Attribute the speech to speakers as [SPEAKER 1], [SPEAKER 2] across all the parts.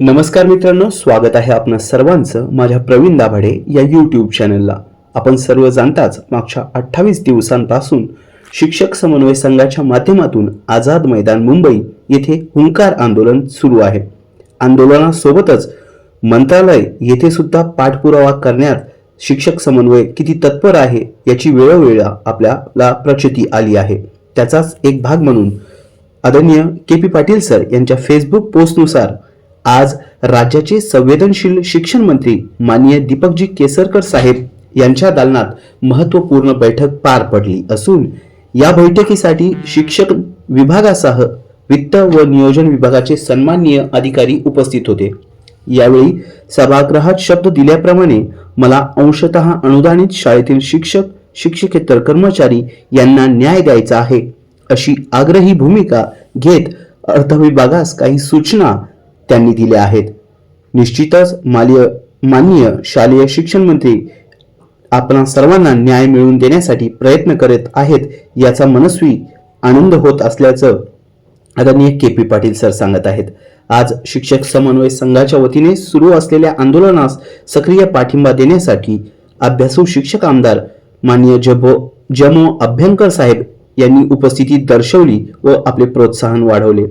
[SPEAKER 1] नमस्कार मित्रांनो स्वागत आहे आपणा सर्वांचं माझ्या प्रवीण दाभाडे या यूट्यूब चॅनलला आपण सर्व जाणताच मागच्या अठ्ठावीस दिवसांपासून शिक्षक समन्वय संघाच्या माध्यमातून आझाद मैदान मुंबई येथे हुंकार आंदोलन सुरू आहे. आंदोलनासोबतच मंत्रालय येथे सुद्धा पाठपुरावा करण्यात शिक्षक समन्वय किती तत्पर आहे याची वेळोवेळा आपल्याला प्रचिती आली आहे. त्याचाच एक भाग म्हणून आदरणीय के पी पाटील सर यांच्या फेसबुक पोस्टनुसार आज राज्याचे संवेदनशील शिक्षण मंत्री माननीय दीपकजी केसरकर साहेब यांच्या दालनात महत्त्वपूर्ण बैठक पार पडली असून या बैठकीसाठी शिक्षक विभागासह वित्त व नियोजन विभागाचे सन्माननीय अधिकारी उपस्थित होते. यावेळी सभागृहात शब्द दिल्याप्रमाणे मला अंशतः अनुदानित शाळेतील शिक्षक शिक्षकेतर कर्मचारी यांना न्याय द्यायचा आहे अशी आग्रही भूमिका घेत अर्थविभागास काही सूचना त्यांनी दिल्या आहेत. निश्चितच मालीय माननीय शालेय शिक्षण मंत्री आपणा सर्वांना न्याय मिळवून देण्यासाठी प्रयत्न करत आहेत याचा मनस्वी आनंद होत असल्याचं आदरणीय के पी पाटील सर सांगत आहेत. आज शिक्षक समन्वय संघाच्या वतीने सुरू असलेल्या आंदोलनास सक्रिय पाठिंबा देण्यासाठी अभ्यासू शिक्षक आमदार माननीय जबो जमो अभ्यंकर साहेब यांनी उपस्थिती दर्शवली व आपले प्रोत्साहन वाढवले.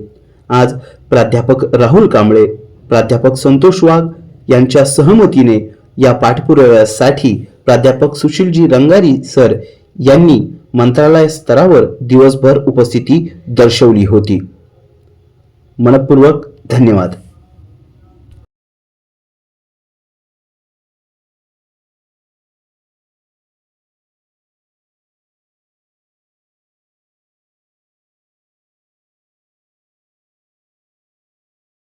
[SPEAKER 1] आज प्राध्यापक राहुल कांबळे प्राध्यापक संतोष वाघ यांच्या सहमतीने या पाठपुराव्यासाठी प्राध्यापक सुशीलजी रंगारी सर यांनी मंत्रालय स्तरावर दिवसभर उपस्थिती दर्शवली होती. मनपूर्वक धन्यवाद.